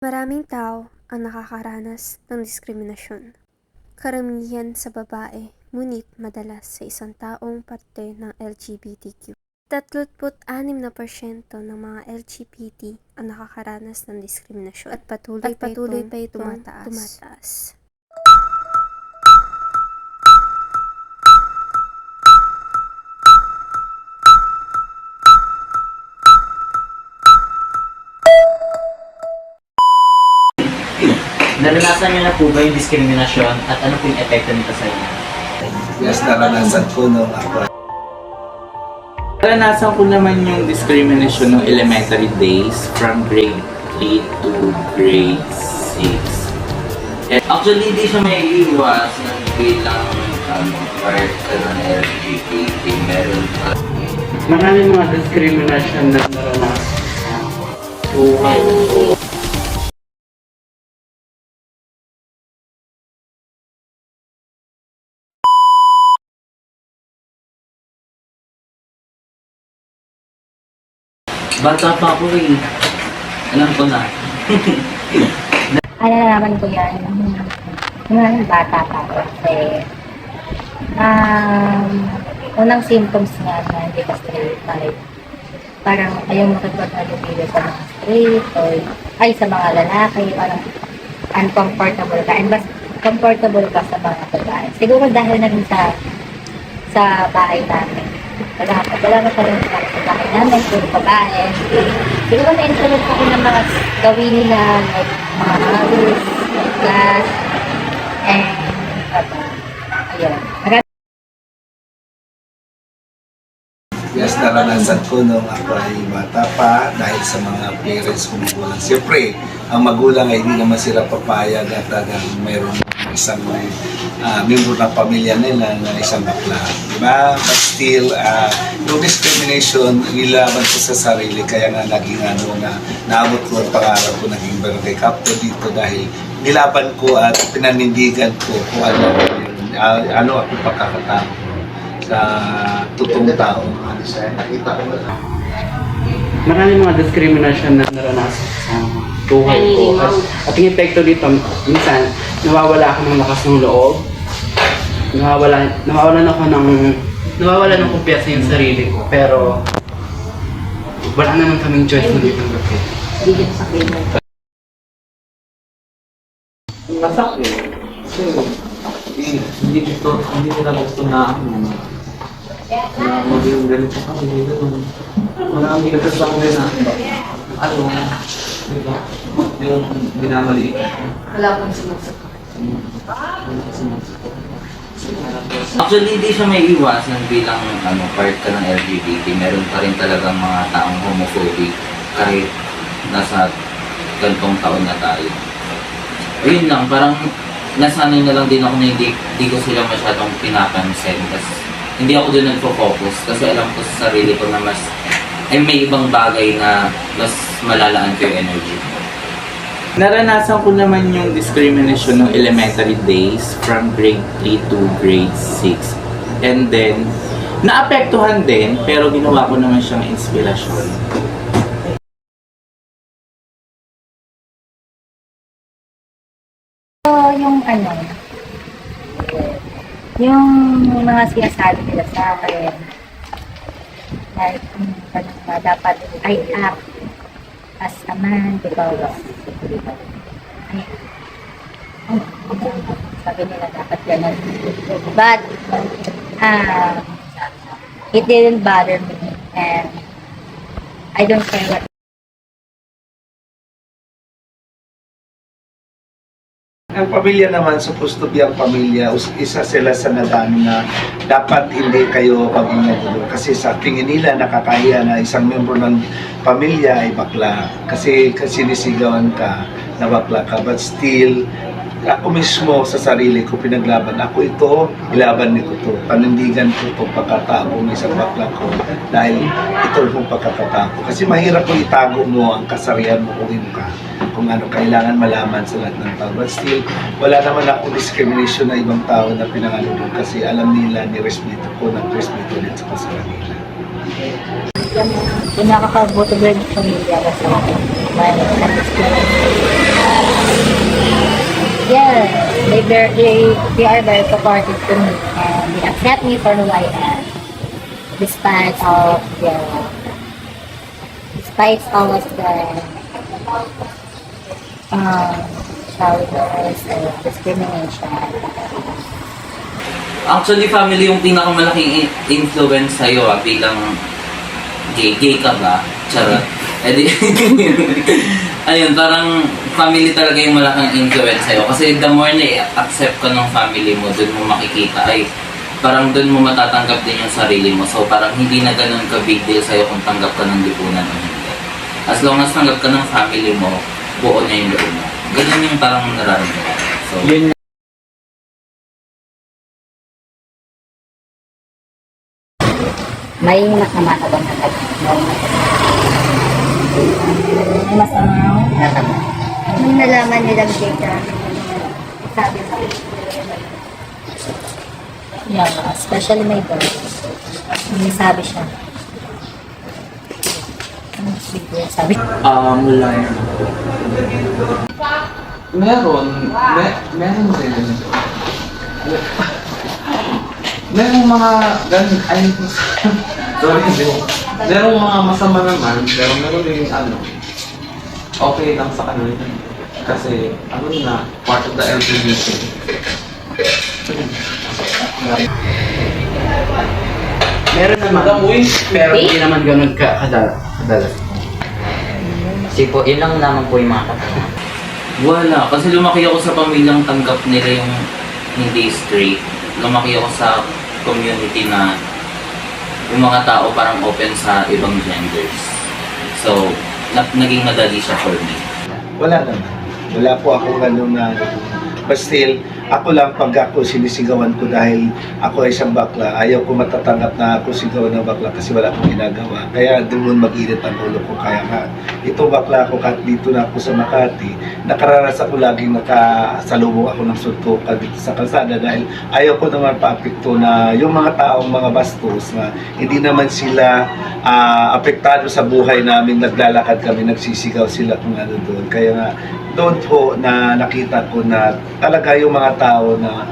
Maraming tao ang nakakaranas ng diskriminasyon. Karamihan sa babae, ngunit madalas sa isang taong parte ng LGBTQ. 36% na porsyento ng mga LGBT ang nakakaranas ng diskriminasyon at patuloy, At patuloy pa itong tumataas. tumataas. Naranasan niyo na po ba yung diskriminasyon at ano po yung epekto nito sa inyo? Yes, naranasan ko nung ako. Naranasan ko naman yung discrimination ng elementary days from grade 3 to grade 6. And actually, hindi siya may iwas ng bilang um, part ka ng LGBT. Meron pa. Maraming mga discrimination na naranasan sa buhay Bata pa ako eh. Alam ko na. Ano naman ko yan, nung bata pa ako. Kasi, um, unang symptoms nga na hindi ka straight, like, parang ayaw makipag-alubilo sa mga straight, or, ay, sa mga lalaki, parang uncomfortable ka. And mas comfortable ka sa mga babae. Siguro dahil na rin sa sa bahay namin. Wala, wala na pa rin sa bahay namin, puro babae. Siguro na-influence ako ng mga gawin nila, like mga hobbies, naranasan ko nung ako ay bata pa dahil sa mga parents ko magulang. Siyempre, ang magulang ay hindi naman sila papayag at talagang mayroon isang uh, membro ng pamilya nila na isang bakla. Diba? But still, uh, yung discrimination, nilaban ko sa sarili. Kaya nga naging ano na naabot ko ang pangarap ko, naging barangay captain dito dahil nilaban ko at pinanindigan ko kung ano, uh, ano ako pagkakatao sa totoong tao. Maraming mga discrimination na naranasan sa buhay ko. At, at yung epekto dito, minsan, nawawala ako ng lakas ng loob. Nawawala, nawawalan ako ng, nawawalan ng kumpiyansa yung sarili ko. Pero, wala naman kaming choice na dito gawin. bigyan sa kanya. Masakit. Kasi, hindi, hindi gusto, hindi nila gusto na ano, na maging ganito kami, ganun. Wala kami kasama na, ano, di ba? Yung binamaliit. Wala pong sumasagot. Actually, hindi siya may iwas ng bilang ano, part ka ng LGBT. Meron pa rin talagang mga taong homophobic kahit nasa gantong taon na tayo. Yun lang, parang nasanay na lang din ako na hindi, hindi ko sila masyadong pinapansin. Kasi hindi ako doon nagpo-focus kasi alam ko sa sarili ko na mas ay may ibang bagay na mas malalaan ko yung energy. Naranasan ko naman yung discrimination ng elementary days from grade 3 to grade 6. And then, naapektuhan din, pero ginawa ko naman siyang inspirasyon. So, yung ano, yung mga sinasabi nila sa akin, like, um, ano ba, dapat I act as a man because ay, oh, sabi nila dapat ganun. But, uh, it didn't bother me and I don't care what Ang pamilya naman, supposed to be ang pamilya, isa sila sa nadano na dapat hindi kayo pagmamagulo. Kasi sa tingin nila, nakakahiya na isang membro ng pamilya ay bakla. Kasi, kasi sinisigawan ka na bakla ka. But still, ako mismo sa sarili ko pinaglaban. Ako ito, ilaban nito to. Panindigan ko itong pagkatao ng isang bakla ko dahil ito yung pagkakatao ko. Kasi mahirap kung itago mo ang kasarian mo kung ka kung ano kailangan malaman sa lahat ng tao. But still, wala naman ako discrimination na ibang tao na pinangalo doon kasi alam nila ni respeto ko, nag-respeto din sa kasama nila. yung nakakabuto din sa pamilya kasi may nag they're, they, they are very supportive to me and they accept me for who I am. Despite of the, despite all of the, um, challenges and discrimination. Actually, family yung pinakamalaking influence sa'yo ah, bilang gay. Gay ka ba? Charot. Eh di, ayun, parang family talaga yung malaking influence sa'yo. Kasi the more na i-accept ka ng family mo, dun mo makikita, ay, parang dun mo matatanggap din yung sarili mo. So, parang hindi na ganun ka big deal sa'yo kung tanggap ka ng lipunan o hindi. As long as tanggap ka ng family mo, buo niya yung loob mo. Ganun yung parang nararamdaman. So, Yun May mas naman ako na May mas naman natama. Nung nalaman nilang data, sabi mo, yeah, especially my boy, may sabi siya. Ano sabi? Um, yun. Meron. Me meron din. Merong mga ganun, ay, sorry, hindi. Merong mga masama naman, pero meron din ano, okay lang sa kanila. Kasi, ano na, part of the LGBT. Meron naman, pero hindi naman ganun ka kadala. kadalas. Kasi po, yun lang naman po yung mga kapatid. Wala. Kasi lumaki ako sa pamilyang tanggap nila yung hindi straight. Lumaki ako sa community na yung mga tao parang open sa ibang genders. So, na, naging madali siya for me. Wala naman. Wala po ako ganun na But still, ako lang pag ako sinisigawan ko dahil ako ay isang bakla, ayaw ko matatanggap na ako sigawan ng bakla kasi wala akong ginagawa. Kaya doon mag-init ang ulo ko. Kaya nga, ito bakla ako kahit dito na ako sa Makati, nakaranas ako laging nakasalubong ako ng suntukan dito sa kalsada dahil ayaw ko naman paapekto na yung mga taong mga bastos na hindi naman sila ah, apektado sa buhay namin, naglalakad kami, nagsisigaw sila kung ano doon. Kaya nga, doon po na nakita ko na talaga yung mga tao na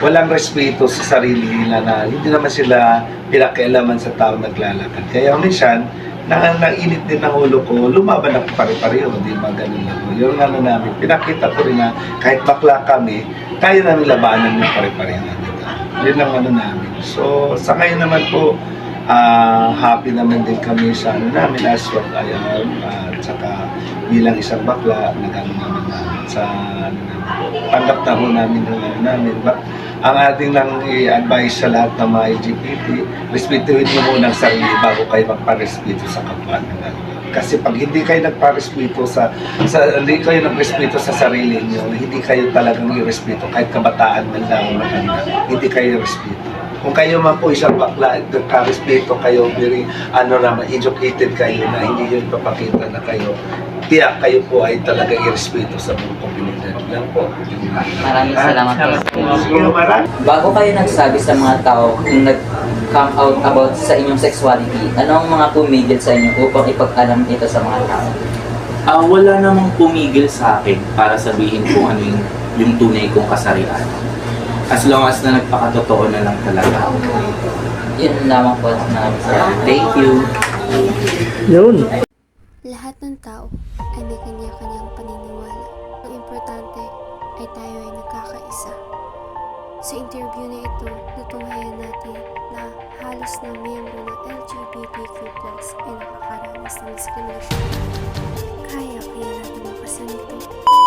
walang respeto sa sarili nila na hindi naman sila pinakialaman sa tao naglalakad. Kaya minsan, na nainit din ang ulo ko, lumaban ako pare-pareho, di ba ganun lang. Yung ano namin, pinakita ko rin na kahit bakla kami, kaya namin labanan yung pare-pareho namin. Yun ang ano namin. So, sa ngayon naman po, ah happy naman din kami sa ano namin as what I am at saka bilang isang bakla nagano sa ano namin, tanggap na ho namin yung ano namin. But, ang ating lang i-advise sa lahat ng mga LGBT respetuhin mo muna ang sarili bago kayo magparespeto sa kapwa kasi pag hindi kayo nagparespeto sa, sa hindi kayo nagrespeto sa sarili niyo, hindi kayo talagang irespeto. Kahit kabataan man lang maganda, hindi kayo respeto. Kung kayo man po isang bakla, nagka-respeto kayo, very, ano naman, educated kayo na hindi yun papakita na kayo, tiyak kayo po ay talaga irespeto sa buong komunidad lang po. Maraming salamat po. Bago kayo nagsabi sa mga tao kung nag-come out about sa inyong sexuality, ano ang mga pumigil sa inyo upang ipag-alam ito sa mga tao? Ah, wala namang pumigil sa akin para sabihin kung ano yung, yung tunay kong kasarian. As long as na nagpakatotoo na lang talaga. Yun lamang po. Maraming salamat. Thank you. Lahat ng tao ay may kanya-kanyang paniniwala. Ang importante ay tayo ay nagkakaisa. Sa interview na ito, natunghayan natin na halos ng miyembro ng LGBTQ plus ay nakakaranas ng discrimination. Kaya kaya natin makasan ito.